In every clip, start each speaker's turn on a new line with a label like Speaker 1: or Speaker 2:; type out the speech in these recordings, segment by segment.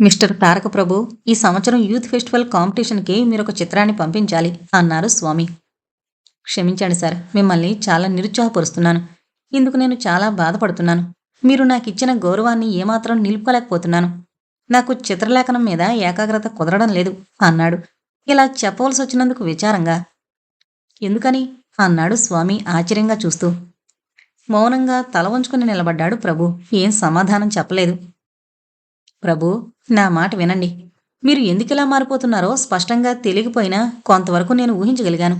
Speaker 1: Mister తారక ప్రభు ఈ సంవత్సరం youth festival కాంపిటీషన్కి మీరు ఒక చిత్రాన్ని పంపించాలి అన్నారు స్వామి. క్షమించండి సార్ మిమ్మల్ని చాలా నిరుత్సాహపరుస్తున్నాను. ఇందుకు నేను చాలా బాధపడుతున్నాను. మీరు నాకు ఇచ్చిన గౌరవాన్ని ఏమాత్రం నిలుపుకోలేకపోతున్నాను. నాకు చిత్రలేఖనం మీద ఏకాగ్రత కుదరడం లేదు అన్నాడు. ఇలా చెప్పవలసి వచ్చినందుకు విచారంగా. ఎందుకని? అన్నాడు స్వామి ఆశ్చర్యంగా చూస్తూ. మౌనంగా తల వంచుకుని నిలబడ్డాడు ప్రభు. ఏం సమాధానం చెప్పలేదు. ప్రభు నా మాట వినండి. మీరు ఎందుకిలా మారిపోతున్నారో స్పష్టంగా తెలియకపోయినా కొంతవరకు నేను ఊహించగలిగాను.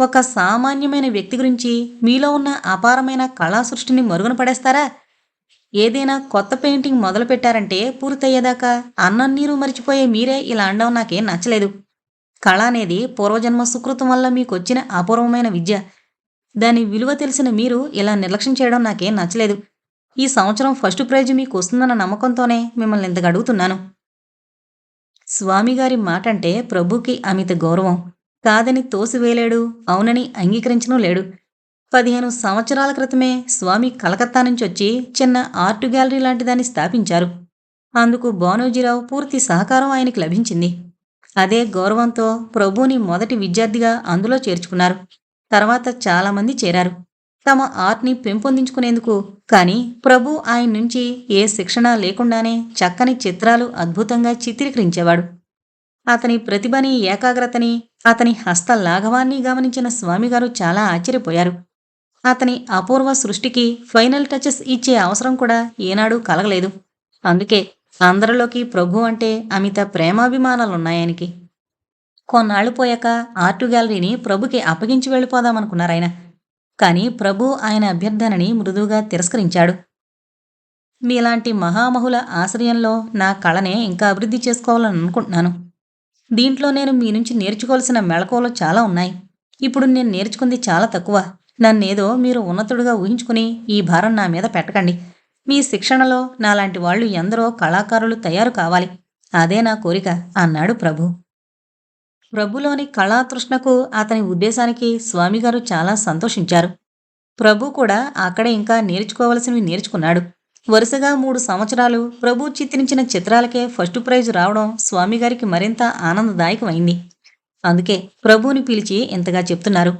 Speaker 1: ఒక సామాన్యమైన వ్యక్తి గురించి మీలో ఉన్న అపారమైన కళా సృష్టిని మరుగున పడేస్తారా? ఏదైనా కొత్త పెయింటింగ్ మొదలు పెట్టారంటే పూర్తయ్యేదాకా అన్నం నీరు మరిచిపోయే మీరే ఇలా అనడం నాకేం నచ్చలేదు. కళ అనేది పూర్వజన్మ సుకృతం వల్ల మీకు వచ్చిన అపూర్వమైన విద్య. దాని విలువ తెలిసిన మీరు ఇలా నిర్లక్ష్యం చేయడం నాకేం నచ్చలేదు. ఈ సంవత్సరం ఫస్ట్ ప్రైజ్ మీకు వస్తుందన్న నమ్మకంతోనే మిమ్మల్ని ఇంతగా అడుగుతున్నాను. స్వామిగారి మాట అంటే ప్రభుకి అమిత గౌరవం. కాదని తోసివేయలేడు అవునని అంగీకరించను లేడు. పదిహేను సంవత్సరాల క్రితమే స్వామి కలకత్తా నుంచి వచ్చి చిన్న ఆర్ట్ గ్యాలరీ లాంటి దాన్ని స్థాపించారు. అందుకు బానోజీరావు పూర్తి సహకారం ఆయనకి లభించింది. అదే గౌరవంతో ప్రభుని మొదటి విద్యార్థిగా అందులో చేర్చుకున్నారు. తర్వాత చాలామంది చేరారు. తమ ఆర్ట్ని పెంపొందించుకునేందుకు కానీ ప్రభు ఆయన నుంచి ఏ శిక్షణ లేకుండానే చక్కని చిత్రాలు అద్భుతంగా చిత్రీకరించేవాడు. అతని ప్రతిభని ఏకాగ్రతని అతని హస్త లాఘవాన్ని గమనించిన స్వామిగారు చాలా ఆశ్చర్యపోయారు. అతని అపూర్వ సృష్టికి ఫైనల్ టచెస్ ఇచ్చే అవసరం కూడా ఏనాడూ కలగలేదు. అందుకే అందరిలోకి ప్రభు అంటే అమిత ప్రేమాభిమానాలున్నాయనికి. కొన్నాళ్ళు పోయాక ఆర్టు గ్యాలరీని ప్రభుకి అప్పగించి వెళ్ళిపోదామనుకున్నారాయన. కానీ ప్రభు ఆయన అభ్యర్థనని మృదువుగా తిరస్కరించాడు. మీలాంటి మహామహుల ఆశ్రయంలో నా కళనే ఇంకా అభివృద్ధి చేసుకోవాలని అనుకుంటున్నాను. దీంట్లో నేను మీ నుంచి నేర్చుకోవాల్సిన మెళకువలు చాలా ఉన్నాయి. ఇప్పుడు నేను నేర్చుకుంది చాలా తక్కువ. నన్నేదో మీరు ఉన్నతుడుగా ఊహించుకుని ఈ భారం నా మీద పెట్టకండి. మీ శిక్షణలో నాలాంటి వాళ్ళు ఎందరో కళాకారులు తయారు కావాలి. అదే నా కోరిక అన్నాడు ప్రభు. ప్రభులోని కళాతృష్ణకు అతని ఉద్దేశానికి స్వామిగారు చాలా సంతోషించారు. ప్రభు కూడా అక్కడ ఇంకా నేర్చుకోవలసినవి నేర్చుకున్నాడు. వరుసగా మూడు సంవత్సరాలు ప్రభు చిత్రించిన చిత్రాలకే ఫస్ట్ ప్రైజ్ రావడం స్వామిగారికి మరింత ఆనందదాయకమైంది. అందుకే ప్రభుని పిలిచి ఇంతగా చెప్తున్నారు.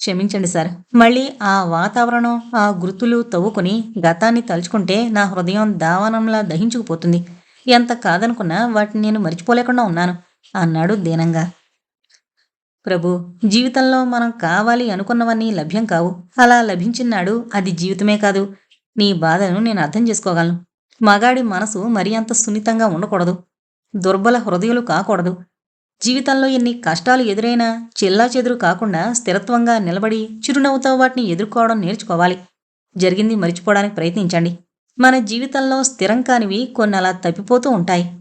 Speaker 1: క్షమించండి సార్. మళ్ళీ ఆ వాతావరణం ఆ గుర్తులు తవ్వుకుని గతాన్ని తలుచుకుంటే నా హృదయం దావానంలా దహించుకుపోతుంది. ఎంత కాదనుకున్నా వాటిని నేను మర్చిపోలేకుండా ఉన్నాను. అన్నాడు దీనంగా. ప్రభు జీవితంలో మనం కావాలి అనుకున్నవన్నీ లభ్యం కావు. అలా లభించినాడు అది జీవితమే కాదు. నీ బాధను నేను అర్థం చేసుకోగలను. మగాడి మనసు మరీ అంత సున్నితంగా ఉండకూడదు. దుర్బల హృదయులు కాకూడదు. జీవితంలో ఎన్ని కష్టాలు ఎదురైనా చెల్లా చెదురు కాకుండా స్థిరత్వంగా నిలబడి చిరునవ్వుతో వాటిని ఎదుర్కోవడం నేర్చుకోవాలి. జరిగింది మరిచిపోవడానికి ప్రయత్నించండి. మన జీవితంలో స్థిరం కానివి కొన్ని అలా తప్పిపోతూ ఉంటాయి.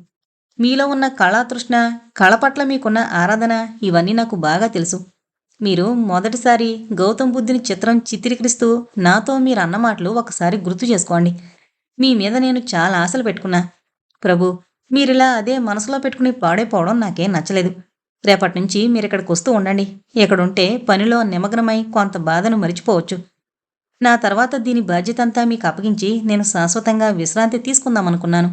Speaker 1: మీలో ఉన్న కళాతృష్ణ కళ పట్ల మీకున్న ఆరాధన ఇవన్నీ నాకు బాగా తెలుసు. మీరు మొదటిసారి గౌతమ్ బుద్ధుని చిత్రం చిత్రీకరిస్తూ నాతో మీరు అన్న మాటలు ఒకసారి గుర్తు చేసుకోండి. మీ మీద నేను చాలా ఆశలు పెట్టుకున్నా. ప్రభు మీరిలా అదే మనసులో పెట్టుకుని పాడైపోవడం నాకేం నచ్చలేదు. రేపటి నుంచి మీరు ఇక్కడికి వస్తూ ఉండండి. ఇక్కడుంటే పనిలో నిమగ్నమై కొంత బాధను మరిచిపోవచ్చు. నా తర్వాత దీని బాధ్యత అంతా మీకు అప్పగించి నేను శాశ్వతంగా విశ్రాంతి తీసుకుందామనుకున్నాను.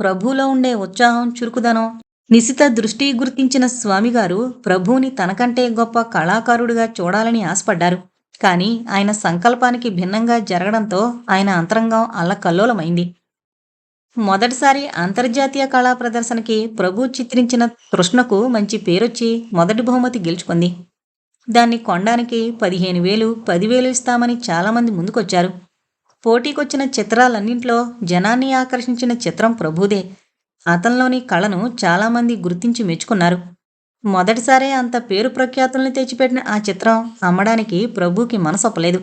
Speaker 1: ప్రభువులో ఉండే ఉత్సాహం చురుకుదనం. నిశిత దృష్టి గుర్తించిన స్వామిగారు ప్రభువుని తనకంటే గొప్ప కళాకారుడిగా చూడాలని ఆశపడ్డారు. కానీ ఆయన సంకల్పానికి భిన్నంగా జరగడంతో ఆయన అంతరంగం అల్లకల్లోలమైంది. మొదటిసారి అంతర్జాతీయ కళా ప్రదర్శనకి ప్రభు చిత్రించిన తృష్ణకు మంచి పేరొచ్చి మొదటి బహుమతి గెలుచుకుంది. దాన్ని కొనడానికి పదిహేను వేలు పదివేలు ఇస్తామని చాలామంది ముందుకొచ్చారు. పోటీకొచ్చిన చిత్రాలన్నింట్లో జనాన్ని ఆకర్షించిన చిత్రం ప్రభుదే. అతనిలోని కళను చాలామంది గుర్తించి మెచ్చుకున్నారు. మొదటిసారే అంత పేరు ప్రఖ్యాతుల్ని తెచ్చిపెట్టిన ఆ చిత్రం అమ్మడానికి ప్రభుకి మనసొప్పలేదు.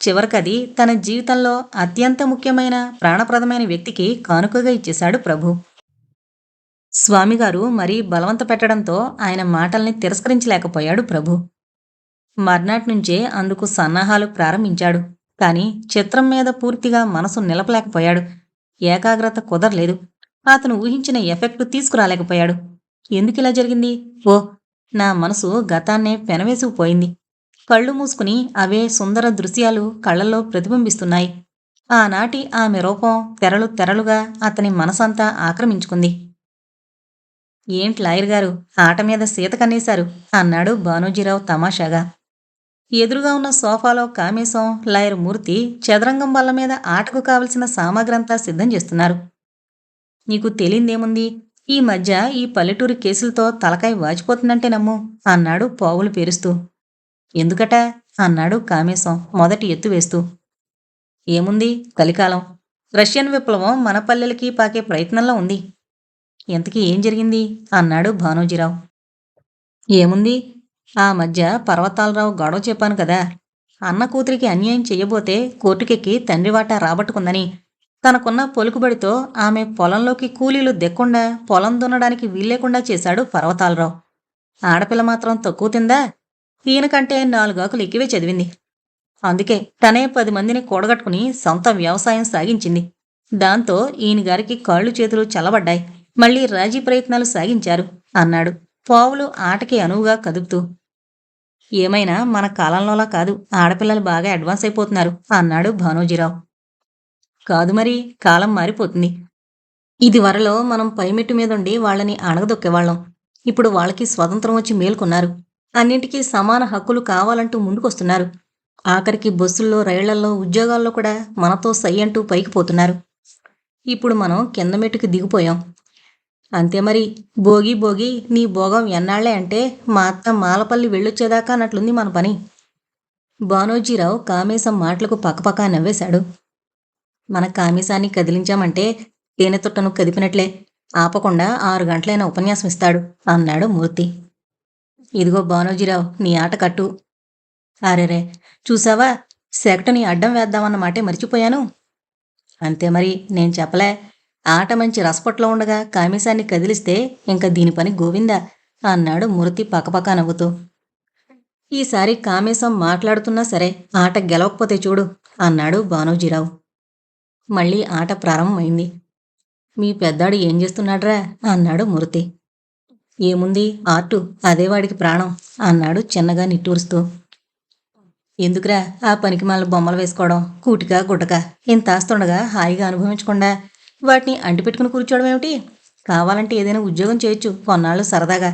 Speaker 1: చివరికది తన జీవితంలో అత్యంత ముఖ్యమైన ప్రాణప్రదమైన వ్యక్తికి కానుకగా ఇచ్చేశాడు ప్రభు. స్వామిగారు మరీ బలవంత పెట్టడంతో ఆయన మాటల్ని తిరస్కరించలేకపోయాడు ప్రభు. మర్నాటి నుంచే అందుకు సన్నాహాలు ప్రారంభించాడు. కానీ చిత్రం మీద పూర్తిగా మనసు నిలపలేకపోయాడు. ఏకాగ్రత కుదరలేదు. అతను ఊహించిన ఎఫెక్ట్ తీసుకురాలేకపోయాడు. ఎందుకిలా జరిగింది? ఓ నా మనసు గతాన్నే పెనవేసుకుపోయింది. కళ్ళు మూసుకుని అవే సుందర దృశ్యాలు కళ్ళల్లో ప్రతిబింబిస్తున్నాయి. ఆనాటి ఆమె రూపం తెరలు తెరలుగా అతని మనసంతా ఆక్రమించుకుంది. ఏంటి లాయర్ గారు? ఆట మీద సీత కన్నేశారు అన్నాడు భానుజీరావు తమాషాగా. ఎదురుగా ఉన్న సోఫాలో కామేశం లాయర్ మూర్తి చదరంగం బల్ల మీద ఆటకు కావలసిన సామాగ్రంతా సిద్ధం చేస్తున్నారు. నీకు తెలియందేముంది? ఈ మధ్య ఈ పల్లెటూరి కేసులతో తలకాయ వాచిపోతుందంటే నమ్ము అన్నాడు పావులు పేరుస్తూ. ఎందుకట? అన్నాడు కామేశం మొదటి ఎత్తు వేస్తూ. ఏముంది? కలికాలం. రష్యన్ విప్లవం మన పల్లెలకి పాకే ప్రయత్నంలో ఉంది. ఇంతకీ ఏం జరిగింది? అన్నాడు భానోజీరావు. ఏముంది? ఆ మధ్య పర్వతాలరావు గొడవ చెప్పాను కదా. అన్న కూతురికి అన్యాయం చెయ్యబోతే కోర్టుకెక్కి తండ్రి వాటా రాబట్టుకుందని. తనకున్న పొలుకుబడితో ఆమె పొలంలోకి కూలీలు దెక్కుండా పొలం దున్నడానికి వీల్లేకుండా చేశాడు పర్వతాలరావు. ఆడపిల్ల మాత్రం తక్కువ తిందా? ఈయనకంటే నాలుగాకులు ఎక్కువే చదివింది. అందుకే తనే పది మందిని కూడగట్టుకుని సొంత వ్యవసాయం సాగించింది. దాంతో ఈయన గారికి కాళ్ళు చేతులు చల్లబడ్డాయి. మళ్ళీ రాజీ ప్రయత్నాలు సాగించారు అన్నాడు. పావులు ఆటకి అనువుగా కదుపుతూ. ఏమైనా మన కాలంలోలా కాదు. ఆడపిల్లలు బాగా అడ్వాన్స్ అయిపోతున్నారు అన్నాడు భానోజీరావు. కాదు మరి కాలం మారిపోతుంది. ఇది వరలో మనం పైమెట్టు మీదుండి వాళ్ళని అణగదొక్కేవాళ్ళం. ఇప్పుడు వాళ్ళకి స్వతంత్రం వచ్చి మేల్కొన్నారు. అన్నింటికీ సమాన హక్కులు కావాలంటూ ముందుకొస్తున్నారు. ఆఖరికి బస్సుల్లో రైళ్ళల్లో ఉద్యోగాల్లో కూడా మనతో సై అంటూ పైకి పోతున్నారు. ఇప్పుడు మనం కింద మెట్టుకి దిగిపోయాం. అంతే మరి. భోగి భోగి నీ భోగం ఎన్నాళ్ళే అంటే మా అత్త మాలపల్లి వెళ్ళొచ్చేదాకా అన్నట్లుంది మన పని. బానోజీరావు కామేశం మాటలకు పక్కపక్క నవ్వేశాడు. మన కామేశాన్ని కదిలించామంటే తేనె తొట్టను కదిపినట్లే. ఆపకుండా ఆరు గంటలైన ఉపన్యాసం ఇస్తాడు అన్నాడు మూర్తి. ఇదిగో బానోజీరావు నీ ఆట కట్టు. అరెరే చూసావా? సెకటని అడ్డం వేద్దామన్న మాటే మర్చిపోయాను. అంతే మరి నేను చెప్పలే. ఆట మంచి రసపట్లో ఉండగా కామేశాన్ని కదిలిస్తే ఇంకా దీని పని గోవిందా అన్నాడు మూర్తి పక్కపక్క నవ్వుతూ. ఈసారి కామేశం మాట్లాడుతున్నా సరే ఆట గెలవకపోతే చూడు అన్నాడు బానోజీరావు మళ్ళీ ఆట ప్రారంభమైంది. మీ పెద్దాడు ఏం చేస్తున్నాడ్రా అన్నాడు మూర్తి. ఏముంది ఆర్టు అదే వాడికి ప్రాణం అన్నాడు చిన్నగా నిట్టూరుస్తూ. ఎందుకురా ఆ పనికి మళ్ళీ బొమ్మలు వేసుకోవడం కూటిగా గుట్టక ఇంతాస్తుండగా హాయిగా అనుభవించకుండా వాటిని అంటిపెట్టుకుని కూర్చోవడం ఏమిటి? కావాలంటే ఏదైనా ఉద్యోగం చేయొచ్చు. కొన్నాళ్ళు సరదాగా.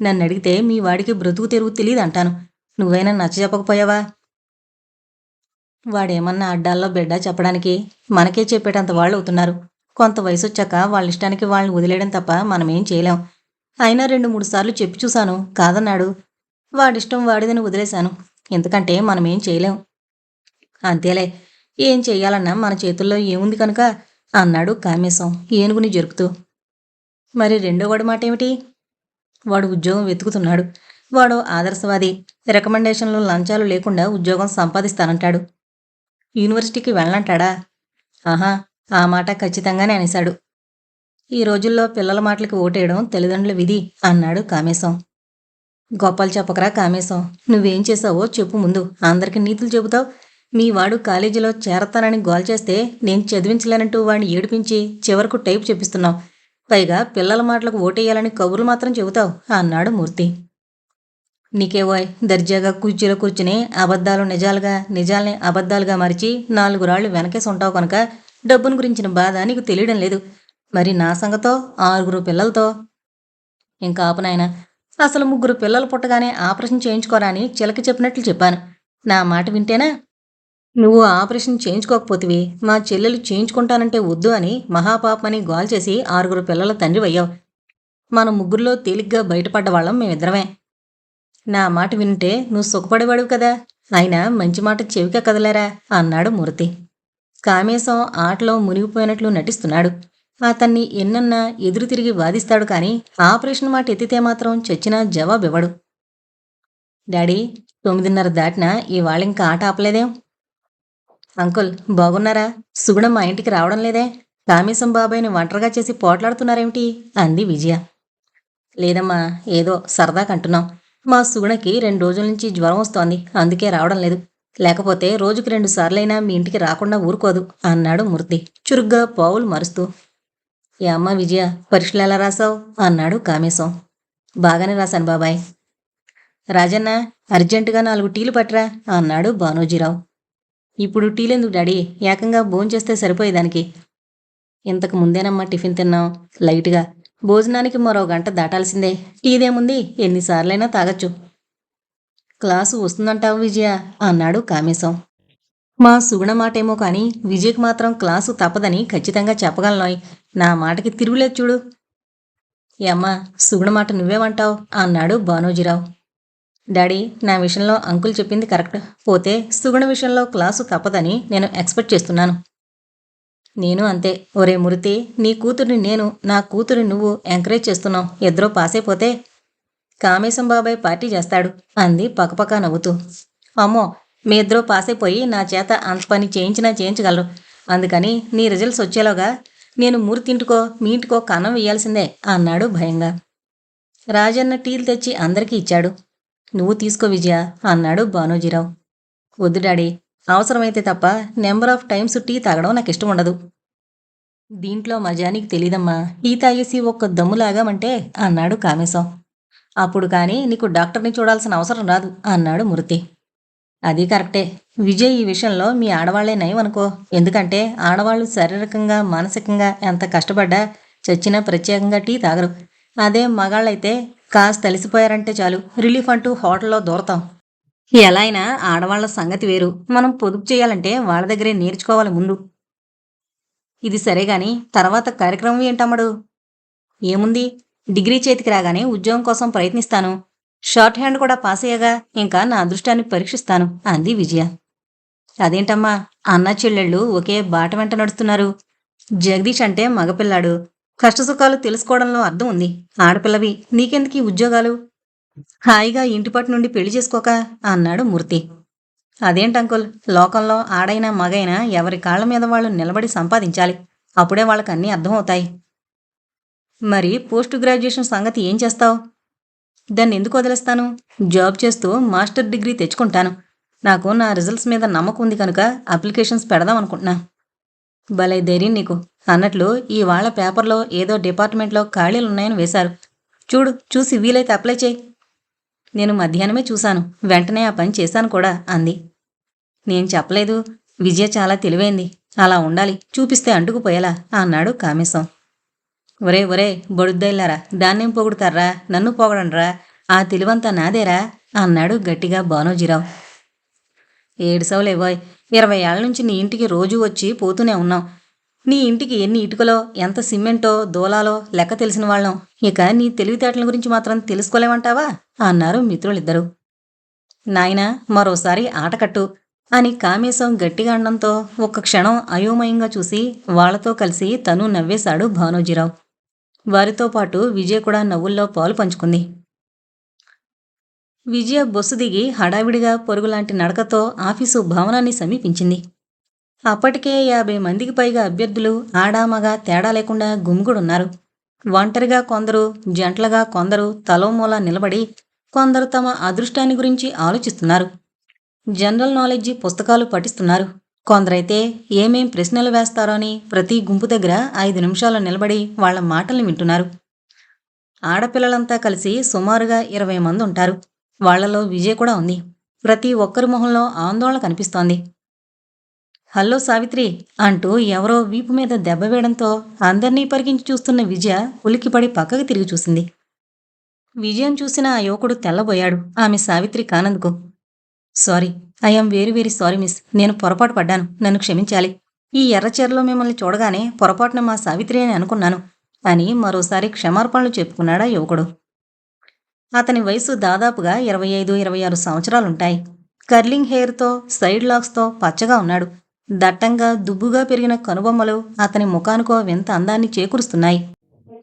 Speaker 1: నన్ను అడిగితే మీ వాడికి బ్రతుకు తెరుగు తెలియదు అంటాను. నువ్వైనా నచ్చ చెప్పకపోయావా? వాడేమన్నా అడ్డాల్లో బిడ్డ చెప్పడానికి? మనకే చెప్పేటంత వాళ్ళు అవుతున్నారు. కొంత వయసు వచ్చాక వాళ్ళ ఇష్టానికి వాళ్ళని వదిలేయడం తప్ప మనమేం చేయలేం. అయినా రెండు మూడు సార్లు చెప్పి చూశాను. కాదన్నాడు. వాడిష్టం వాడిదని వదిలేశాను. ఎందుకంటే మనమేం చేయలేం. అంతేలే. ఏం చెయ్యాలన్నా మన చేతుల్లో ఏముంది కనుక? అన్నాడు కామేశం. ఏనుగుని జరుపుతూ మరి రెండో వాడి మాట ఏమిటి వాడు ఉద్యోగం వెతుకుతున్నాడు. వాడు ఆదర్శవాది. రికమెండేషన్లు లంచాలు లేకుండా ఉద్యోగం సంపాదిస్తానంటాడు. యూనివర్సిటీకి వెళ్ళనంటాడా? ఆహా ఆ మాట ఖచ్చితంగానే అనేశాడు. ఈ రోజుల్లో పిల్లల మాటలకి ఓటేయడం తల్లిదండ్రుల విధి అన్నాడు కామేశం. గొప్పలు చెప్పకరా కామేశం. నువ్వేం చేసావో చెప్పు ముందు. అందరికీ నీతులు చెబుతావు. మీ వాడు కాలేజీలో చేరతానని గోల్ చేస్తే నేను చదివించలేనంటూ వాడిని ఏడిపించి చివరకు టైప్ చెప్పిస్తున్నావు. పైగా పిల్లల మాటలకు ఓటేయాలని కబుర్లు మాత్రం చెబుతావు అన్నాడు మూర్తి. నీకేవోయ్ దర్జాగా కుర్చీలో కూర్చుని అబద్ధాలు నిజాలుగా నిజాల్ని అబద్ధాలుగా మరిచి నాలుగు రాళ్ళు వెనకేసి ఉంటావు కనుక డబ్బును గురించిన బాధ నీకు తెలియడం లేదు. మరి నా సంగతో ఆరుగురు పిల్లలతో? ఇంకా ఆపనాయన అసలు ముగ్గురు పిల్లలు పుట్టగానే ఆపరేషన్ చేయించుకోరా అని చిలక చెప్పినట్లు చెప్పాను. నా మాట వింటేనా? నువ్వు ఆపరేషన్ చేయించుకోకపోతివి. మా చెల్లెలు చేయించుకుంటానంటే వద్దు అని మహాపాపమని గోల్ చేసి ఆరుగురు పిల్లల తండ్రి అయ్యావు. మన ముగ్గురులో తేలిగ్గా బయటపడ్డ వాళ్ళం మేమిద్దరమే. నా మాట వింటే నువ్వు సుఖపడేవాడు కదా. అయినా మంచి మాట చెవిక కదలేరా అన్నాడు మూర్తి. కామేశం ఆటలో మునిగిపోయినట్లు నటిస్తున్నాడు. అతన్ని ఎన్నన్నా ఎదురు తిరిగి వాదిస్తాడు కానీ ఆపరేషన్ మాట ఎత్తితే మాత్రం చచ్చినా జవాబివ్వడు. డాడీ తొమ్మిదిన్నర దాటినా ఇంకా ఆట ఆపలేదేం? అంకుల్ బాగున్నారా? సుగుణం మా ఇంటికి రావడం లేదే. కామేశం బాబాయ్ని ఒంటరిగా చేసి పోట్లాడుతున్నారేమిటి? అంది విజయ. లేదమ్మా ఏదో సరదాగా అంటున్నాం మా సుగుణకి రెండు రోజుల నుంచి జ్వరం వస్తోంది. అందుకే రావడం లేదు. లేకపోతే రోజుకి రెండు సార్లైనా మీ ఇంటికి రాకుండా ఊరుకోదు అన్నాడు మూర్తి చురుగ్గా పావులు మరుస్తూ. ఏ అమ్మ విజయ పరీక్షలు ఎలా రాసావు? అన్నాడు కామేశం. బాగానే రాశాను బాబాయ్. రాజన్న అర్జెంటుగా నాలుగు టీలు పట్టరా అన్నాడు భానోజీరావు. ఇప్పుడు టీలెందుకు డాడీ? ఏకంగా భోంచేస్తే సరిపోయేదానికి ఇంతకు ముందేనమ్మా టిఫిన్ తిన్నాం లైట్గా. భోజనానికి మరో గంట దాటాల్సిందే. టీదేముంది ఎన్నిసార్లైనా తాగొచ్చు. క్లాసు వస్తుందంటావు విజయ? అన్నాడు కామేశం. మా సుగుణ మాటేమో కానీ విజయ్కి మాత్రం క్లాసు తప్పదని ఖచ్చితంగా చెప్పగలనోయ్. నా మాటకి తిరుగులేదు చూడు. ఏమ్మా సుగుణ మాట నువ్వేమంటావు? అన్నాడు భానోజీరావు. డాడీ నా విషయంలో అంకుల్ చెప్పింది కరెక్ట్. పోతే సుగుణ విషయంలో క్లాసు తప్పదని నేను ఎక్స్పెక్ట్ చేస్తున్నాను. నేను అంతే. ఒరే మురితి నీ కూతురిని నేను నా కూతురు నువ్వు ఎంకరేజ్ చేస్తున్నావు. ఇద్దరూ పాస్ అయిపోతే కామేశం బాబాయ్ పార్టీ చేస్తాడు అంది పకపక నవ్వుతూ. అమ్మో మీ ఇద్దరూ పాస్ అయిపోయి నా చేత అంత పని చేయించినా చేయించగలరు. అందుకని నీ రిజల్ట్స్ వచ్చేలోగా నేను మూర్తింటికో మీ ఇంటికో కన్నం వేయాల్సిందే అన్నాడు భయంగా. రాజన్న టీలు తెచ్చి అందరికీ ఇచ్చాడు. నువ్వు తీసుకో విజయ అన్నాడు బానోజీరావు వద్దు డాడీ అవసరమైతే తప్ప నెంబర్ ఆఫ్ టైమ్స్ టీ తాగడం నాకు ఇష్టం ఉండదు. దీంట్లో మజా నీకు తెలీదమ్మా టీ తాగేసి ఒక్క దమ్ములాగామంటే అన్నాడు కామేశం. అప్పుడు కానీ నీకు డాక్టర్ని చూడాల్సిన అవసరం రాదు అన్నాడు మృతి అది కరెక్టే. విజయ్ ఈ విషయంలో మీ ఆడవాళ్ళే నయం అనుకో ఎందుకంటే ఆడవాళ్ళు శారీరకంగా మానసికంగా ఎంత కష్టపడ్డా చచ్చినా ప్రత్యేకంగా టీ తాగరు. అదే మగాళ్ళైతే కాస్త తలిసిపోయారంటే చాలు. రిలీఫ్ అంటూ హోటల్లో దూరతాం. ఎలా అయినా ఆడవాళ్ళ సంగతి వేరు. మనం పొదుపు చేయాలంటే వాళ్ళ దగ్గరే నేర్చుకోవాలి ముందు. ఇది సరే గాని తర్వాత కార్యక్రమం ఏంటమ్మడు? ఏముంది? డిగ్రీ చేతికి రాగానే ఉద్యోగం కోసం ప్రయత్నిస్తాను. షార్ట్ హ్యాండ్ కూడా పాస్ అయ్యాగా ఇంకా నా అదృష్టాన్ని పరీక్షిస్తాను అంది విజయ. అదేంటమ్మా? అన్న చెల్లెళ్ళు ఒకే బాట వెంట నడుస్తున్నారు. జగదీష్ అంటే మగపిల్లాడు. కష్టసుఖాలు తెలుసుకోవడంలో అర్థం ఉంది. ఆడపిల్లవి నీకెందుకు ఉద్యోగాలు? హాయిగా ఇంటిపట్టు నుండి పెళ్ళి చేసుకోక అన్నాడు మూర్తి. అదేంటంకుల్ లోకంలో ఆడైనా మగైనా ఎవరి కాళ్ళ మీద వాళ్ళు నిలబడి సంపాదించాలి. అప్పుడే వాళ్ళకి అన్నీ అర్థమవుతాయి. మరి పోస్ట్ గ్రాడ్యుయేషన్ సంగతి ఏం చేస్తావు? దాన్ని ఎందుకు వదిలేస్తాను? జాబ్ చేస్తూ మాస్టర్ డిగ్రీ తెచ్చుకుంటాను. నాకు నా రిజల్ట్స్ మీద నమ్మకం ఉంది కనుక అప్లికేషన్స్ పెడదాం అనుకుంటున్నా. భలే ధైర్యం నీకు. అన్నట్లు ఇవాళ పేపర్లో ఏదో డిపార్ట్మెంట్లో ఖాళీలు ఉన్నాయని వేశారు. చూడు చూసి వీలైతే అప్లై చేయి. నేను మధ్యాహ్నమే చూశాను. వెంటనే ఆ పని చేశాను కూడా అంది. నేను చెప్పలేదు. విజయ చాలా తెలివైంది. అలా ఉండాలి. చూపిస్తే అంటుకుపోయేలా అన్నాడు కామేశం. ఒరే ఒరే బొడుద్దైల్లారా దాన్నేం పొగుడుతారా నన్ను పొగడండ్రా ఆ తెలివంతా నాదేరా అన్నాడు గట్టిగా బానోజీరావు ఏడుసవులేవోయ్ ఇరవై ఏళ్ళ నుంచి నీ ఇంటికి రోజూ వచ్చి పోతూనే ఉన్నాం. నీ ఇంటికి ఎన్ని ఇటుకలో ఎంత సిమెంటో దూలాలో లెక్క తెలిసిన వాళ్ళం. ఇక నీ తెలివితేటల గురించి మాత్రం తెలుసుకోలేమంటావా? అన్నారు మిత్రులిద్దరూ. నాయనా మరోసారి ఆటకట్టు అని కామేశం గట్టిగా అనడంతో ఒక్క క్షణం అయోమయంగా చూసి వాళ్ళతో కలిసి తను నవ్వేశాడు భానోజీరావు. వారితో పాటు విజయ కూడా నవ్వుల్లో పాలు పంచుకుంది. విజయ బొస్సు దిగి హడావిడిగా పొరుగులాంటి నడకతో ఆఫీసు భవనాన్ని సమీపించింది. అప్పటికే యాభై మందికి పైగా అభ్యర్థులు ఆడామగా తేడా లేకుండా గుమిగుడున్నారు ఒంటరిగా కొందరు జంటలుగా కొందరు తలోమూల నిలబడి కొందరు తమ అదృష్టాన్ని గురించి ఆలోచిస్తున్నారు. జనరల్ నాలెడ్జి పుస్తకాలు పఠిస్తున్నారు. కొందరైతే ఏమేం ప్రశ్నలు వేస్తారో అని ప్రతి గుంపు దగ్గర ఐదు నిమిషాలు నిలబడి వాళ్ళ మాటల్ని వింటున్నారు. ఆడపిల్లలంతా కలిసి సుమారుగా ఇరవై మంది ఉంటారు. వాళ్ళలో విజయ్ కూడా ఉంది. ప్రతి ఒక్కరి మొహంలో ఆందోళన కనిపిస్తోంది. హలో సావిత్రి అంటూ ఎవరో వీపు మీద దెబ్బ వేయడంతో అందర్నీ పరికించి చూస్తున్న విజయ ఉలిక్కిపడి పక్కకి తిరిగి చూసింది. విజయం చూసిన ఆ యువకుడు తెల్లబోయాడు. ఆమె Savitri కానందుకు. Sorry I'm very very sorry miss. నేను పొరపాటు పడ్డాను. నన్ను క్షమించాలి. ఈ ఎర్రచీరలో మిమ్మల్ని చూడగానే పొరపాటున మా సావిత్రి అని అనుకున్నాను అని మరోసారి క్షమార్పణలు చెప్పుకున్నాడా యువకుడు. అతని వయసు దాదాపుగా ఇరవై ఐదు ఇరవై ఆరు సంవత్సరాలుంటాయి. కర్లింగ్ హెయిర్తో సైడ్ లాక్స్తో పచ్చగా ఉన్నాడు. దట్టంగా దుబ్బుగా పెరిగిన కనుబొమ్మలు అతని ముఖానికో వింత అందాన్ని చేకూరుస్తున్నాయి.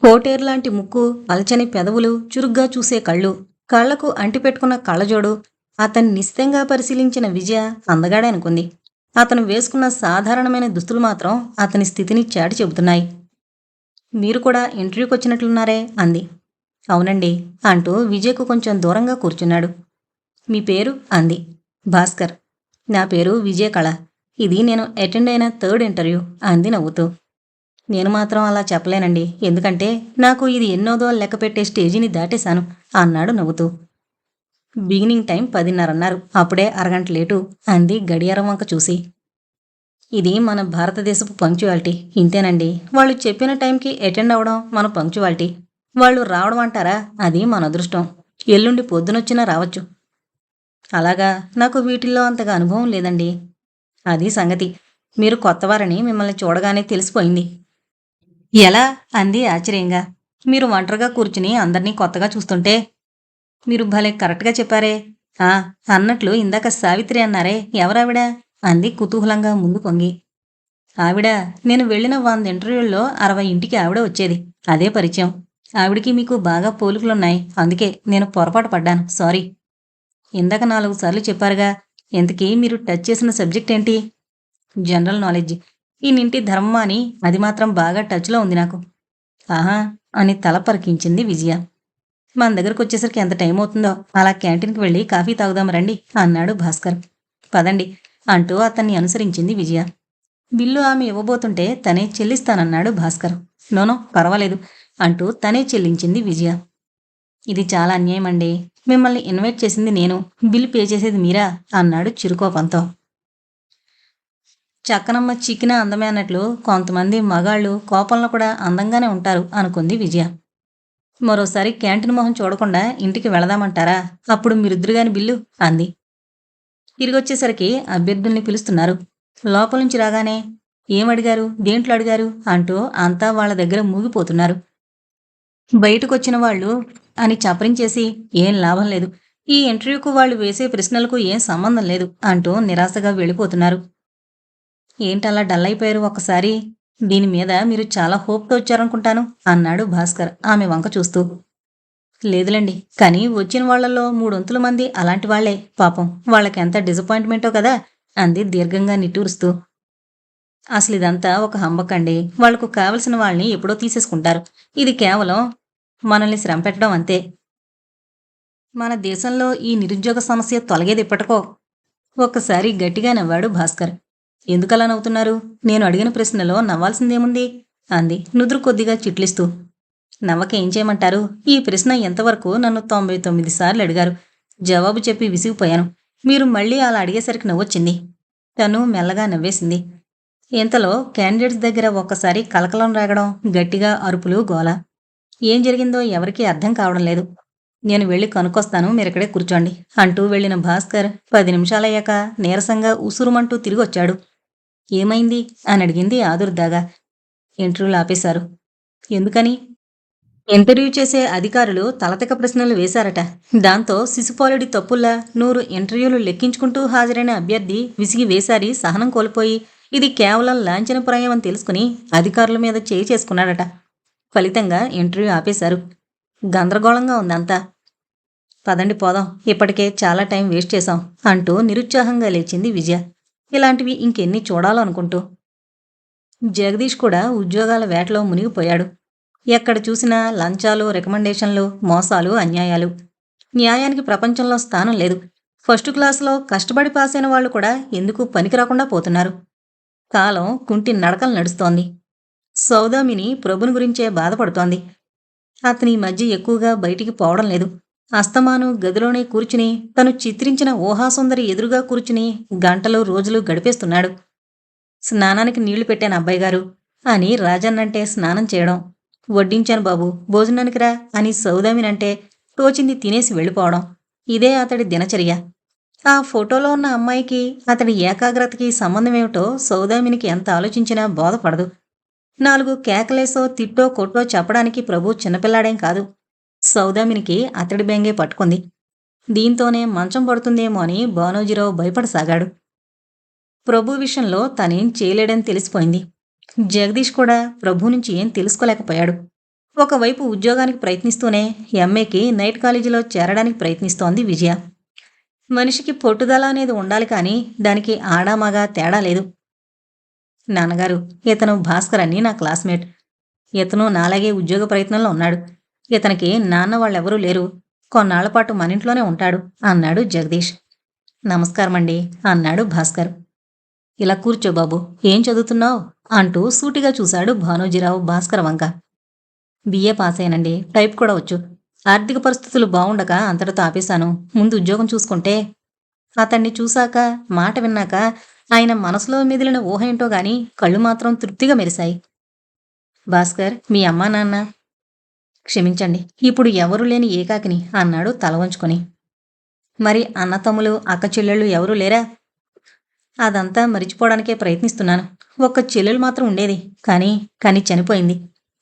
Speaker 1: కోటేరులాంటి ముక్కు పలచని పెదవులు చురుగ్గా చూసే కళ్ళు కళ్ళకు అంటిపెట్టుకున్న కళ్ళజోడు అతన్ని నిశ్చితంగా పరిశీలించిన విజయ అందగాడే అనుకుంది అతను వేసుకున్న సాధారణమైన దుస్తులు మాత్రం అతని స్థితిని చాటి చెబుతున్నాయి. మీరు కూడా ఇంటర్వ్యూకి వచ్చినట్లున్నారే అంది. అవునండి అంటూ విజయ్కు కొంచెం దూరంగా కూర్చున్నాడు. మీ పేరు? అంది. భాస్కర్. నా పేరు విజయ కళ ఇది నేను అటెండ్ అయిన థర్డ్ ఇంటర్వ్యూ అంది నవ్వుతూ. నేను మాత్రం అలా చెప్పలేనండి ఎందుకంటే నాకు ఇది ఎన్నోదో లెక్క పెట్టే స్టేజిని దాటేశాను అన్నాడు నవ్వుతూ. బిగినింగ్ టైం పదిన్నర అన్నారు అప్పుడే అరగంట లేటు అంది గడియారం వంక చూసి. ఇది మన భారతదేశపు పంక్చువాలిటీ ఇంతేనండి. వాళ్ళు చెప్పిన టైంకి అటెండ్ అవడం మన పంక్చువాలిటీ. వాళ్ళు రావడం అంటారా? అది మన అదృష్టం. ఎల్లుండి పొద్దునొచ్చినా రావచ్చు. అలాగా? నాకు వీటిల్లో అంతగా అనుభవం లేదండి. అది సంగతి. మీరు కొత్తవారని మిమ్మల్ని చూడగానే తెలిసిపోయింది. ఎలా? అంది ఆశ్చర్యంగా. మీరు ఒంటరిగా కూర్చుని అందరినీ కొత్తగా చూస్తుంటే? మీరు భలే కరెక్ట్గా చెప్పారే. ఆ అన్నట్లు ఇందాక సావిత్రి అన్నారే. ఎవరావిడ? అంది కుతూహలంగా ముందు పొంగి. ఆవిడ నేను వెళ్ళిన వంద ఇంటర్వ్యూల్లో అరవై ఇంటికి ఆవిడ వచ్చేది. అదే పరిచయం. ఆవిడికి మీకు బాగా పోలికలున్నాయి. అందుకే నేను పొరపాటు పడ్డాను. సారీ. ఇందాక నాలుగు సార్లు చెప్పారుగా ఇంతకీ మీరు టచ్ చేసిన సబ్జెక్ట్ ఏంటి? General knowledge. ఈ నింటి ధర్మం అని అది మాత్రం బాగా టచ్లో ఉంది నాకు. ఆహా అని తల పరికించింది విజయ. మన దగ్గరకు వచ్చేసరికి ఎంత టైం అవుతుందో. అలా క్యాంటీన్కి వెళ్ళి కాఫీ తాగుదాం రండి అన్నాడు భాస్కర్. పదండి అంటూ అతన్ని అనుసరించింది విజయ. బిల్లు ఆమె ఇవ్వబోతుంటే తనే చెల్లిస్తానన్నాడు భాస్కర్. నోనో పర్వాలేదు. అంటూ తనే చెల్లించింది విజయ. ఇది చాలా అన్యాయం అండి మిమ్మల్ని ఇన్వైట్ చేసింది నేను. బిల్ పే చేసేది మీరా? అన్నాడు చిరుకోపంతో. చక్కనమ్మ చిక్కిన అందమే అన్నట్లు కొంతమంది మగాళ్ళు కోపంలో కూడా అందంగానే ఉంటారు అనుకుంది విజయ. మరోసారి క్యాంటీన్ మొహం చూడకుండా ఇంటికి వెళదామంటారా? అప్పుడు మీరిద్దరుగాని బిల్లు? అంది. తిరిగొచ్చేసరికి అభ్యర్థుల్ని పిలుస్తున్నారు. లోపల నుంచి రాగానే ఏమడిగారు? దేంట్లో అడిగారు? అంటూ అంతా వాళ్ళ దగ్గర మూగిపోతున్నారు. బయటకొచ్చిన వాళ్ళు అని చపరించేసి ఏం లాభం లేదు. ఈ ఇంటర్వ్యూకు వాళ్ళు వేసే ప్రశ్నలకు ఏం సంబంధం లేదు అంటూ నిరాశగా వెళ్ళిపోతున్నారు. ఏంటలా డల్ అయిపోయారు ఒక్కసారి? దీని మీద మీరు చాలా హోప్తో వచ్చారనుకుంటాను అన్నాడు భాస్కర్ ఆమె వంక చూస్తూ. లేదులేండి కానీ వచ్చిన వాళ్ళల్లో మూడొంతుల మంది అలాంటి వాళ్ళే పాపం వాళ్ళకెంత డిసప్పాయింట్మెంటో కదా అంది దీర్ఘంగా నిట్టూరుస్తూ. అసలు ఇదంతా ఒక హంబకండి. వాళ్ళకు కావలసిన వాళ్ళని ఎప్పుడో తీసేసుకుంటారు. ఇది కేవలం మనల్ని శ్రమ పెట్టడం అంతే. మన దేశంలో ఈ నిరుద్యోగ సమస్య తొలగేది ఇప్పటికో ఒక్కసారి గట్టిగా నవ్వాడు భాస్కర్. ఎందుకలా నవ్వుతున్నారు? నేను అడిగిన ప్రశ్నలో నవ్వాల్సిందేముంది? అంది నుదురు కొద్దిగా చిట్లిస్తూ. నవ్వక ఏం చేయమంటారు? ఈ ప్రశ్న ఎంతవరకు నన్ను తొంభై తొమ్మిది సార్లు అడిగారు. జవాబు చెప్పి విసిగిపోయాను. మీరు మళ్ళీ అలా అడిగేసరికి నవ్వొచ్చింది. తను మెల్లగా నవ్వేసింది. ఇంతలో క్యాండిడేట్స్ దగ్గర ఒక్కసారి కలకలం రాగడం గట్టిగా అరుపులు గోల. ఏం జరిగిందో ఎవరికీ అర్థం కావడం లేదు. నేను వెళ్ళి కనుక్కొస్తాను మీరిక్కడే కూర్చోండి అంటూ వెళ్ళిన భాస్కర్ పది నిమిషాలయ్యాక నీరసంగా ఉసురుమంటూ తిరిగొచ్చాడు. ఏమైంది? అని అడిగింది ఆదుర్దాగా. ఇంటర్వ్యూలు ఆపేశారు ఎందుకని? ఇంటర్వ్యూ చేసే అధికారులు తలతక ప్రశ్నలు వేశారట. దాంతో శిశుపాలుడి తప్పుల్లా నూరు ఇంటర్వ్యూలు లెక్కించుకుంటూ హాజరైన అభ్యర్థి విసిగి వేసారి సహనం కోల్పోయి ఇది కేవలం లాంఛనప్రాయం అని తెలుసుకుని అధికారుల మీద చేయి చేసుకున్నాడట. ఫలితంగా ఇంటర్వ్యూ ఆపేశారు. గందరగోళంగా ఉందంతా పదండి పోదాం. ఇప్పటికే చాలా టైం వేస్ట్ చేశాం అంటూ నిరుత్సాహంగా లేచింది విజయ. ఇలాంటివి ఇంకెన్ని చూడాలనుకుంటూ? జగదీష్ కూడా ఉద్యోగాల వేటలో మునిగిపోయాడు. ఎక్కడ చూసినా లంచాలు రికమెండేషన్లు మోసాలు అన్యాయాలు. న్యాయానికి ప్రపంచంలో స్థానం లేదు. ఫస్ట్ క్లాస్లో కష్టపడి పాస్ అయిన వాళ్ళు కూడా ఎందుకు పనికి రాకుండా పోతున్నారు? కాలం కుంటి నడకలు నడుస్తోంది. సౌదామిని ప్రభుని గురించే బాధపడుతోంది. అతని మధ్య ఎక్కువగా బయటికి పోవడం లేదు. అస్తమాను గదిలోనే కూర్చుని తను చిత్రించిన ఊహాసుందరి ఎదురుగా కూర్చుని గంటలు రోజులు గడిపేస్తున్నాడు. స్నానానికి నీళ్ళు పెట్టాను అబ్బాయి గారు అని రాజన్నంటే స్నానం చేయడం. వడ్డించాను బాబు భోజనానికి రా అని సౌదామినంటే తోచింది తినేసి వెళ్ళిపోవడం. ఇదే అతడి దినచర్య. ఆ ఫోటోలో ఉన్న అమ్మాయికి అతడి ఏకాగ్రతకి సంబంధమేమిటో సౌదామినికి ఎంత ఆలోచించినా బోధపడదు. నాలుగు కేకలేసో తిట్టో కొట్టో చెప్పడానికి ప్రభు చిన్నపిల్లాడేం కాదు. సౌదామినికి అతడి బెంగే పట్టుకుంది. దీంతోనే మంచం పడుతుందేమో అని భానోజీరావు భయపడసాగాడు. ప్రభు విషయంలో తనేం చేయలేడని తెలిసిపోయింది. జగదీష్ కూడా ప్రభు నుంచి ఏం తెలుసుకోలేకపోయాడు. ఒకవైపు ఉద్యోగానికి ప్రయత్నిస్తూనే ఎంఏకి నైట్ కాలేజీలో చేరడానికి ప్రయత్నిస్తోంది విజయ. మనిషికి పట్టుదల అనేది ఉండాలి కానీ దానికి ఆడామగా తేడా లేదు. నాన్నగారు ఇతను భాస్కర్ అని నా క్లాస్మేట్. ఇతను నాలాగే ఉద్యోగ ప్రయత్నంలో ఉన్నాడు. ఇతనికి నాన్న వాళ్ళెవరూ లేరు. కొన్నాళ్ళ పాటు మన ఇంట్లోనే ఉంటాడు అన్నాడు జగదీష్. నమస్కారం అండి అన్నాడు భాస్కర్. ఇలా కూర్చో బాబు ఏం చదువుతున్నావు? అంటూ సూటిగా చూశాడు భానోజీరావు భాస్కర్ వంక. బిఏ పాస్ అయ్యానండి టైప్ కూడా వచ్చు. ఆర్థిక పరిస్థితులు బాగుండక అంతటితో ఆపేశాను. ముందు ఉద్యోగం చూసుకుంటే అతన్ని చూశాక మాట విన్నాక ఆయన మనసులో మిదిలిన ఊహ ఏంటో గాని కళ్ళు మాత్రం తృప్తిగా మెరిశాయి. భాస్కర్ మీ అమ్మా నాన్న క్షమించండి. ఇప్పుడు ఎవరూ లేని ఏకాకిని అన్నాడు తల వంచుకొని. మరి అన్నతమ్ములు అక్క చెల్లెళ్ళు ఎవరూ లేరా? అదంతా మరిచిపోవడానికే ప్రయత్నిస్తున్నాను. ఒక్క చెల్లెలు మాత్రం ఉండేది కానీ కానీ చనిపోయింది.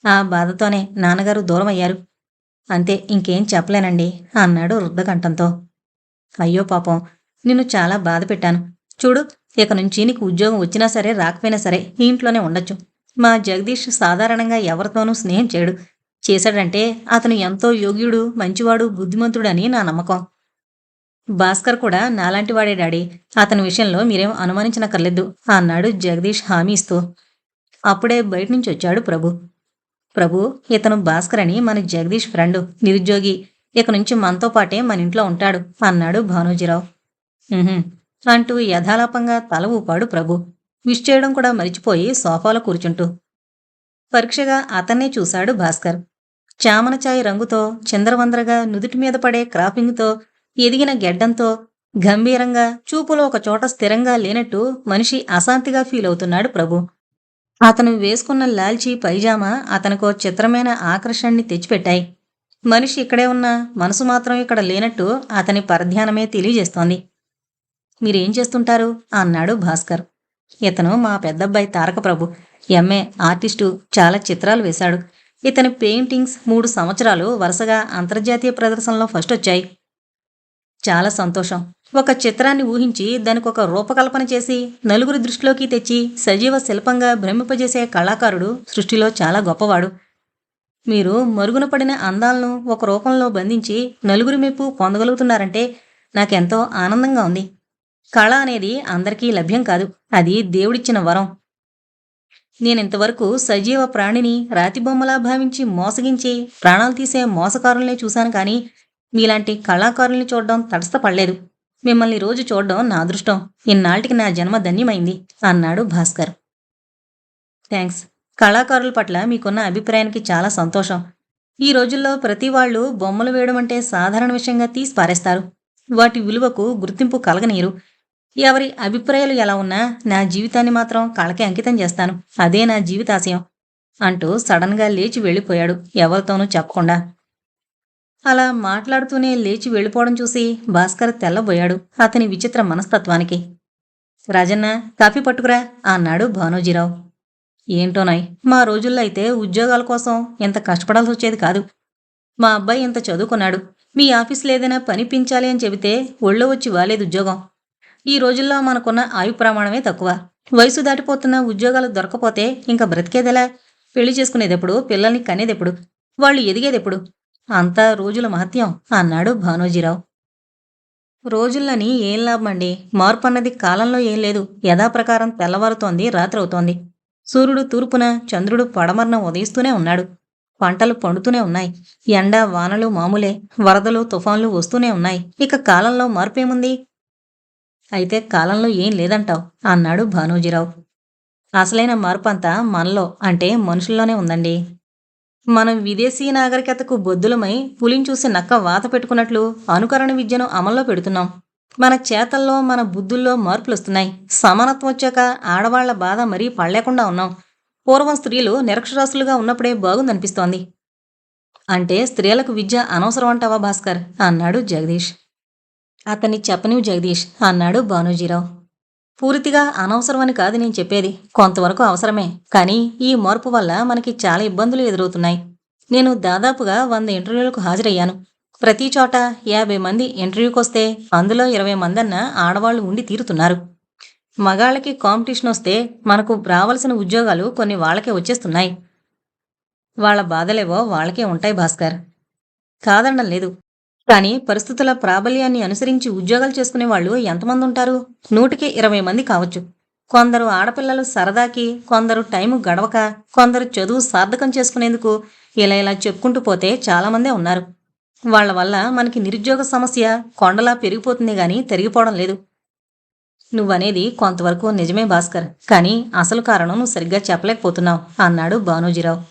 Speaker 1: ఆ బాధతోనే నాన్నగారు దూరం అయ్యారు అంతే ఇంకేం చెప్పలేనండి అన్నాడు వృద్ధకంఠంతో. అయ్యో పాపం నిన్ను చాలా బాధ పెట్టాను. చూడు ఇక నుంచి నీకు ఉద్యోగం వచ్చినా సరే రాకపోయినా సరే ఈ ఇంట్లోనే ఉండొచ్చు. మా జగదీష్ సాధారణంగా ఎవరితోనూ స్నేహం చేయడు. చేశాడంటే అతను ఎంతో యోగ్యుడు మంచివాడు బుద్ధిమంతుడని నా నమ్మకం. భాస్కర్ కూడా నాలాంటి వాడే డాడీ. అతని విషయంలో మీరేం అనుమానించనక్కర్లేదు అన్నాడు జగదీష్ హామీ ఇస్తూ. అప్పుడే బయట నుంచి వచ్చాడు ప్రభు. ప్రభు ఇతను భాస్కర్ అని మన జగదీష్ ఫ్రెండు నిరుద్యోగి. ఇక నుంచి మనతో పాటే మన ఇంట్లో ఉంటాడు అన్నాడు భానోజీరావు. అంటూ యథాలాపంగా తల ఊపాడు ప్రభు. విష్ చేయడం కూడా మరిచిపోయి సోఫాలో కూర్చుంటూ. పరీక్షగా అతన్నే చూశాడు భాస్కర్. చామన రంగుతో చిందరవందరగా నుదుటి మీద పడే క్రాపింగ్తో ఎదిగిన గెడ్డంతో గంభీరంగా చూపులో ఒక చోట స్థిరంగా లేనట్టు మనిషి అశాంతిగా ఫీల్ అవుతున్నాడు ప్రభు. అతను వేసుకున్న లాల్చీ పైజామా అతనికో చిత్రమైన ఆకర్షణని తెచ్చిపెట్టాయి. మనిషి ఇక్కడే ఉన్నా మనసు మాత్రం ఇక్కడ లేనట్టు అతని పరధ్యానమే తెలియజేస్తోంది. మీరేం చేస్తుంటారు? అన్నాడు భాస్కర్. ఇతను మా పెద్దబ్బాయి తారక ప్రభు. ఎంఏ ఆర్టిస్టు చాలా చిత్రాలు వేశాడు. ఇతని పెయింటింగ్స్ మూడు సంవత్సరాలు వరుసగా అంతర్జాతీయ ప్రదర్శనలో ఫస్ట్ వచ్చాయి. చాలా సంతోషం. ఒక చిత్రాన్ని ఊహించి దానికి ఒక రూపకల్పన చేసి నలుగురి దృష్టిలోకి తెచ్చి సజీవ శిల్పంగా భ్రమింపజేసే కళాకారుడు సృష్టిలో చాలా గొప్పవాడు. మీరు మరుగున పడిన అందాలను ఒక రూపంలో బంధించి నలుగురి మెప్పు పొందగలుగుతున్నారంటే నాకెంతో ఆనందంగా ఉంది. కళ అనేది అందరికీ లభ్యం కాదు. అది దేవుడిచ్చిన వరం. నేనింతవరకు సజీవ ప్రాణిని రాతిబొమ్మలా భావించి మోసగించి ప్రాణాలు తీసే మోసకారుల్నే చూశాను కానీ మీలాంటి కళాకారుల్ని చూడడం తటస్థపడలేదు. మిమ్మల్ని రోజు చూడడం నా అదృష్టం. ఇన్నాళ్ళకి నా జన్మ ధన్యమైంది అన్నాడు భాస్కర్. థ్యాంక్స్. కళాకారుల పట్ల మీకున్న అభిప్రాయానికి చాలా సంతోషం. ఈ రోజుల్లో ప్రతి వాళ్ళు బొమ్మలు వేయడం అంటే సాధారణ విషయంగా తీసి పారేస్తారు. వాటి విలువకు గుర్తింపు కలగనీరు ఎవరి అభిప్రాయాలు ఎలా ఉన్నా నా జీవితాన్ని మాత్రం కళకి అంకితం చేస్తాను. అదే నా జీవితాశయం అంటూ సడన్గా లేచి వెళ్ళిపోయాడు ఎవరితోనూ చెప్పకుండా. అలా మాట్లాడుతూనే లేచి వెళ్ళిపోవడం చూసి భాస్కర్ తెల్లబోయాడు అతని విచిత్ర మనస్తత్వానికి. రాజన్న కాఫీ పట్టుకురా అన్నాడు భానోజీరావు. ఏంటోనాయ్ మా రోజుల్లో అయితే ఉద్యోగాల కోసం ఇంత కష్టపడాల్సి వచ్చేది కాదు. మా అబ్బాయి ఇంత చదువుకున్నాడు. మీ ఆఫీసులో ఏదైనా పని పించాలి అని చెబితే ఒళ్ళో వచ్చి వాలేదు ఉద్యోగం. ఈ రోజుల్లో మనకున్న ఆయు ప్రమాణమే తక్కువ. వయసు దాటిపోతున్న ఉద్యోగాలు దొరకపోతే ఇంకా బ్రతికేదెలా? పెళ్ళి చేసుకునేదెప్పుడు పిల్లల్ని కనేదెప్పుడు? వాళ్ళు ఎదిగేదెప్పుడు? అంతా రోజుల మహత్యం అన్నాడు భానోజీరావు. రోజుల్లని ఏం లాభమండి? మార్పు అన్నది కాలంలో ఏం లేదు. యథాప్రకారం తెల్లవారుతోంది రాత్రవుతోంది. సూర్యుడు తూర్పున చంద్రుడు పడమరన ఉదయిస్తూనే ఉన్నాడు. పంటలు పండుతూనే ఉన్నాయి. ఎండ వానలు మామూలే. వరదలు తుఫాన్లు వస్తూనే ఉన్నాయి. ఇక కాలంలో మార్పేముంది? అయితే కాలంలో ఏం లేదంటావు అన్నాడు భానోజీరావు. అసలైన మార్పు అంతా మనలో అంటే మనుషుల్లోనే ఉందండి. మనం విదేశీ నాగరికతకు బొద్దులమై పులిని చూసి నక్క వాత పెట్టుకున్నట్లు అనుకరణ విద్యను అమల్లో పెడుతున్నాం. మన చేతల్లో మన బుద్ధుల్లో మార్పులు వస్తున్నాయి సమానత్వం వచ్చాక ఆడవాళ్ళ బాధ మరీ పడలేకుండా ఉన్నాం. పూర్వం స్త్రీలు నిరక్షరాస్తులుగా ఉన్నప్పుడే బాగుందనిపిస్తోంది. అంటే స్త్రీలకు విద్య అనవసరం అంటావా భాస్కర్? అన్నాడు జగదీష్. అతన్ని చెప్పనివి జగదీష్ అన్నాడు భానోజీరావు. పూర్తిగా అనవసరమని కాదు నేను చెప్పేది. కొంతవరకు అవసరమే. కానీ ఈ మార్పు వల్ల మనకి చాలా ఇబ్బందులు ఎదురవుతున్నాయి. నేను దాదాపుగా వంద ఇంటర్వ్యూలకు హాజరయ్యాను. ప్రతి చోట యాభై మంది ఇంటర్వ్యూకి వస్తే అందులో ఇరవై మందన్న ఆడవాళ్ళు ఉండి తీరుతున్నారు. మగాళ్ళకి కాంపిటీషన్ వస్తే మనకు రావాల్సిన ఉద్యోగాలు కొన్ని వాళ్ళకే వచ్చేస్తున్నాయి. వాళ్ళ బాధలేవో వాళ్ళకే ఉంటాయి భాస్కర్. కాదనడం లేదు. కానీ పరిస్థితుల ప్రాబల్యాన్ని అనుసరించి ఉద్యోగాలు చేసుకునే వాళ్ళు ఎంతమంది ఉంటారు? నూటికి ఇరవై మంది కావచ్చు. కొందరు ఆడపిల్లలు సరదాకి కొందరు టైము గడవక కొందరు చదువు సార్థకం చేసుకునేందుకు ఇలా ఇలా చెప్పుకుంటూ పోతే చాలామందే ఉన్నారు. వాళ్ళ వల్ల మనకి నిరుద్యోగ సమస్య కొండలా పెరిగిపోతుంది గాని తెరిగిపోవడం లేదు. నువ్వనేది కొంతవరకు నిజమే భాస్కర్. కానీ అసలు కారణం నువ్వు సరిగ్గా చెప్పలేకపోతున్నావు అన్నాడు భానోజీరావు.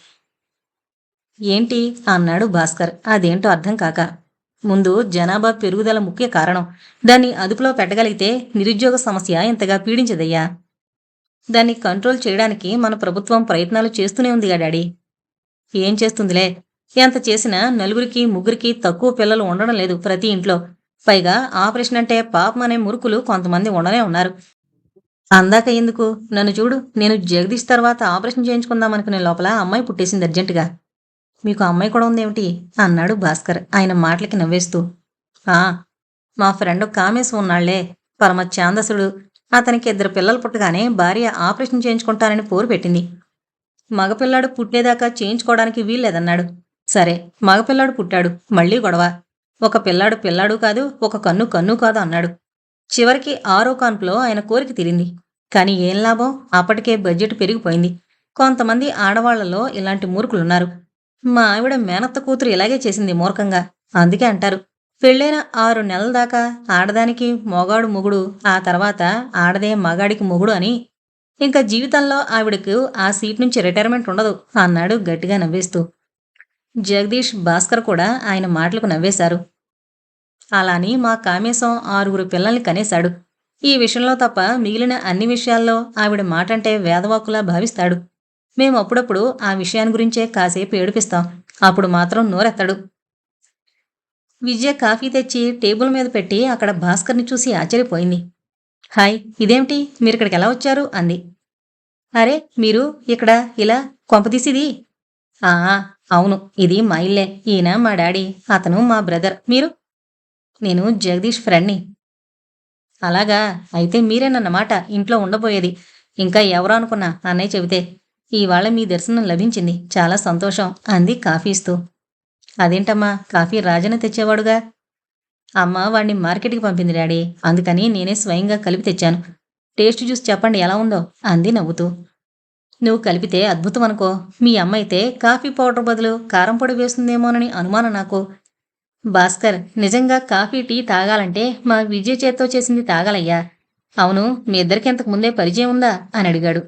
Speaker 1: ఏంటి? అన్నాడు భాస్కర్. అదేంటో అర్థం కాక. ముందు జనాభా పెరుగుదల ముఖ్య కారణం. దాన్ని అదుపులో పెట్టగలిగితే నిరుద్యోగ సమస్య ఇంతగా పీడించదయ్యా? దాన్ని కంట్రోల్ చేయడానికి మన ప్రభుత్వం ప్రయత్నాలు చేస్తూనే ఉందిగా డాడీ. ఏం చేస్తుందిలే? ఎంత చేసినా నలుగురికి ముగ్గురికి తక్కువ పిల్లలు ఉండడం లేదు ప్రతి ఇంట్లో. పైగా ఆపరేషన్ అంటే పాపం అనే మురుకులు కొంతమంది ఉండనే ఉన్నారు. అందాక ఎందుకు? నన్ను చూడు నేను జగదీష్ తర్వాత ఆపరేషన్ చేయించుకుందాం అనుకునే లోపల అమ్మాయి పుట్టేసింది అర్జెంటుగా. మీకు అమ్మాయి కూడా ఉందేమిటి? అన్నాడు భాస్కర్ ఆయన మాటలకి నవ్వేస్తూ. ఆ మా ఫ్రెండ్ కామేశం ఉన్నాళ్ళే పరమ ఛాందసుడు అతనికి ఇద్దరు పిల్లలు పుట్టగానే భార్య ఆపరేషన్ చేయించుకుంటానని పోరు పెట్టింది. మగపిల్లాడు పుట్టేదాకా చేయించుకోవడానికి వీల్లేదన్నాడు. సరే మగపిల్లాడు పుట్టాడు మళ్ళీ గొడవ. ఒక పిల్లాడు పిల్లాడు కాదు ఒక కన్ను కన్ను కాదు అన్నాడు. చివరికి ఆరో కాన్పులో ఆయన కోరిక తీరింది. కానీ ఏం లాభం? అప్పటికే బడ్జెట్ పెరిగిపోయింది. కొంతమంది ఆడవాళ్ళలో ఇలాంటి మూర్ఖులున్నారు. మా ఆవిడ మేనత్త కూతురు ఇలాగే చేసింది మూర్ఖంగా. అందుకే అంటారు పెళ్ళైన ఆరు నెలల దాకా ఆడదానికి మొగాడు మొగుడు ఆ తర్వాత ఆడదే మగాడికి మొగుడు అని. ఇంకా జీవితంలో ఆవిడకు ఆ సీట్ నుంచి రిటైర్మెంట్ ఉండదు అన్నాడు గట్టిగా నవ్వేస్తూ. జగదీష్ భాస్కర్ కూడా ఆయన మాటలకు నవ్వేశారు. అలాని మా కామేశం ఆరుగురు పిల్లల్ని కనేశాడు. ఈ విషయంలో తప్ప మిగిలిన అన్ని విషయాల్లో ఆవిడ మాటంటే వేదవాకులా భావిస్తాడు. మేము అప్పుడప్పుడు ఆ విషయాన్ని గురించే కాసేపు ఏడిపిస్తాం. అప్పుడు మాత్రం నోరెత్తడు. విజయ కాఫీ తెచ్చి టేబుల్ మీద పెట్టి అక్కడ భాస్కర్ని చూసి ఆశ్చర్యపోయింది. హాయ్ ఇదేమిటి? మీరు ఇక్కడికి ఎలా వచ్చారు? అంది. అరే మీరు ఇక్కడ ఇలా కొంపదీసిది ఆ అవును ఇది మా ఇల్లే. ఈయన మా డాడీ అతను మా బ్రదర్. మీరు? నేను జగదీష్ ఫ్రెండ్ని. అలాగా అయితే మీరేనన్నమాట ఇంట్లో ఉండబోయేది. ఇంకా ఎవరో అనుకున్నా అన్నయ్య చెబితే. ఇవాళ మీ దర్శనం లభించింది. చాలా సంతోషం. అంది కాఫీ ఇస్తూ. అదేంటమ్మా? కాఫీ రాజన తెచ్చేవాడుగా? అమ్మ వాడిని మార్కెట్కి పంపింది డాడీ. అందుకని నేనే స్వయంగా కలిపి తెచ్చాను. టేస్ట్ చూసి చెప్పండి ఎలా ఉందో అంది నవ్వుతూ. నువ్వు కలిపితే అద్భుతం అనుకో. మీ అమ్మ అయితే కాఫీ పౌడర్ బదులు కారం పొడి వేస్తుందేమోనని అనుమానం నాకు. భాస్కర్ నిజంగా కాఫీ టీ తాగాలంటే మా విజయ్ చేత్తో చేసింది తాగాలయ్యా. అవును మీ ఇద్దరికి ఇంతకు ముందే పరిచయం ఉందా? అని అడిగాడు.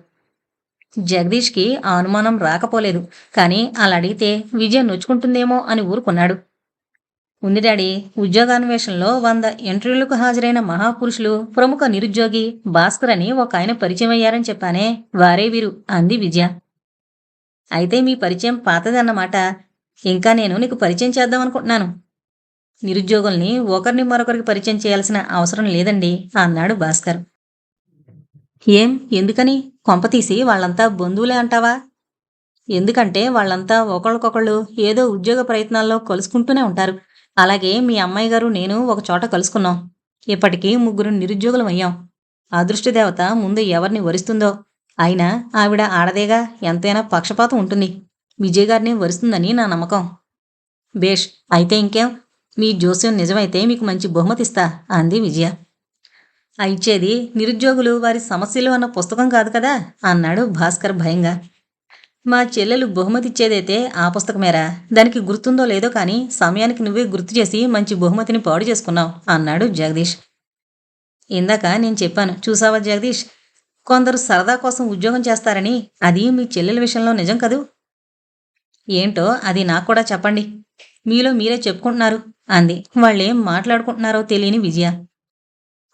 Speaker 1: జగదీష్కి ఆ అనుమానం రాకపోలేదు. కానీ అలా అడిగితే విజయ నొచ్చుకుంటుందేమో అని ఊరుకున్నాడు. ఉంది డాడీ ఉద్యోగాన్వేషణలో వంద ఇంటర్వ్యూలకు హాజరైన మహాపురుషులు ప్రముఖ నిరుద్యోగి భాస్కర్ అని ఒక ఆయన పరిచయం అయ్యారని చెప్పానే వారే వీరు అంది విజయ. అయితే మీ పరిచయం పాతదన్నమాట. ఇంకా నేను నీకు పరిచయం చేద్దాం అనుకుంటున్నాను. నిరుద్యోగుల్ని ఒకరిని మరొకరికి పరిచయం చేయాల్సిన అవసరం లేదండి అన్నాడు భాస్కర్. ఏం? ఎందుకని? కొంపతీసి వాళ్ళంతా బంధువులే అంటావా? ఎందుకంటే వాళ్ళంతా ఒకళ్ళకొకళ్ళు ఏదో ఉద్యోగ ప్రయత్నాల్లో కలుసుకుంటూనే ఉంటారు. అలాగే మీ అమ్మాయి గారు నేను ఒక చోట కలుసుకున్నాం. ఇప్పటికీ ముగ్గురు నిరుద్యోగులం అయ్యాం. అదృష్టదేవత ముందు ఎవరిని వరిస్తుందో? అయినా ఆవిడ ఆడదేగా ఎంతైనా పక్షపాతం ఉంటుంది. విజయ్ గారిని వరిస్తుందని నా నమ్మకం. బేష్ అయితే ఇంకేం? మీ జోస్యం నిజమైతే మీకు మంచి బహుమతిస్తా అంది విజయ. ఆ ఇచ్చేది నిరుద్యోగులు వారి సమస్యలు అన్న పుస్తకం కాదు కదా? అన్నాడు భాస్కర్ భయంగా. మా చెల్లెలు బహుమతి ఇచ్చేదైతే ఆ పుస్తకమేరా? దానికి గుర్తుందో లేదో కానీ సమయానికి నువ్వే గుర్తు చేసి మంచి బహుమతిని పాడు చేసుకున్నావు అన్నాడు జగదీష్. ఇందాక నేను చెప్పాను చూసావా జగదీష్? కొందరు సరదా కోసం ఉద్యోగం చేస్తారని అది మీ చెల్లెల విషయంలో నిజం కదూ? ఏంటో అది నాకు కూడా చెప్పండి. మీలో మీరే చెప్పుకుంటున్నారు అంది. వాళ్ళేం మాట్లాడుకుంటున్నారో తెలియని విజయ.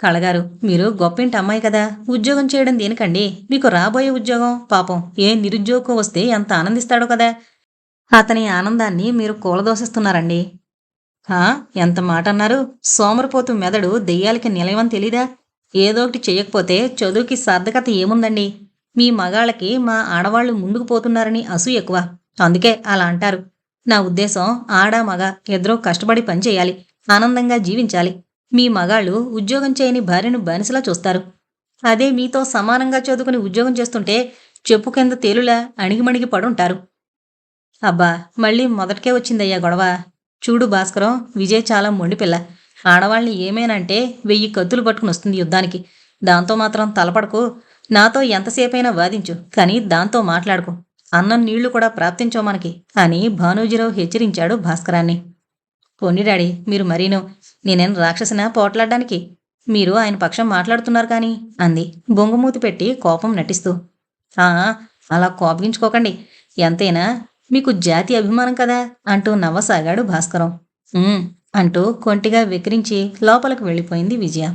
Speaker 1: కళగారు మీరు గొప్పింటి అమ్మాయి కదా? ఉద్యోగం చేయడం దేనికండి? మీకు రాబోయే ఉద్యోగం? పాపం ఏ నిరుద్యోగం వస్తే ఎంత ఆనందిస్తాడో కదా? అతని ఆనందాన్ని మీరు కూలదోసిస్తున్నారండి. హా? ఎంత మాట అన్నారు? సోమరిపోతు మెదడు దెయ్యాలకి నిలయమని తెలీదా? ఏదో ఒకటి చేయకపోతే చదువుకి సార్థకత ఏముందండి? మీ మగాళ్ళకి మా ఆడవాళ్ళు ముందుకు పోతున్నారని అసూ ఎక్కువ. అందుకే అలా అంటారు. నా ఉద్దేశం ఆడ మగ ఇద్దరూ కష్టపడి పనిచేయాలి ఆనందంగా జీవించాలి. మీ మగాళ్ళు ఉద్యోగం చేయని భార్యను బానిసలా చూస్తారు. అదే మీతో సమానంగా చదువుకుని ఉద్యోగం చేస్తుంటే చెప్పు కింద తేలులా అణిగిమణిగి పడుంటారు. అబ్బా మళ్ళీ మొదటికే వచ్చిందయ్యా గొడవ. చూడు భాస్కరం విజయ్ చాలా మొండిపిల్ల ఆడవాళ్ళని ఏమేనంటే వెయ్యి కత్తులు పట్టుకుని వస్తుంది యుద్ధానికి. దాంతో మాత్రం తలపడకు. నాతో ఎంతసేపైనా వాదించు కానీ దాంతో మాట్లాడుకో. అన్నం నీళ్ళు కూడా ప్రాప్తించో మనకి అని భానోజీరావు హెచ్చరించాడు భాస్కరాన్ని. పొన్ని డాడీ మీరు మరీనో. నేనేం రాక్షసిన పోట్లాడడానికి. మీరు ఆయన పక్షం మాట్లాడుతున్నారు కానీ అంది. బొంగుమూతి పెట్టి కోపం నటిస్తూ. అలా కోపగించుకోకండి. ఎంతైనా మీకు జాతి అభిమానం కదా అంటూ నవ్వసాగాడు భాస్కరం. అంటూ కొంటిగా వికరించి లోపలికి వెళ్ళిపోయింది విజయ.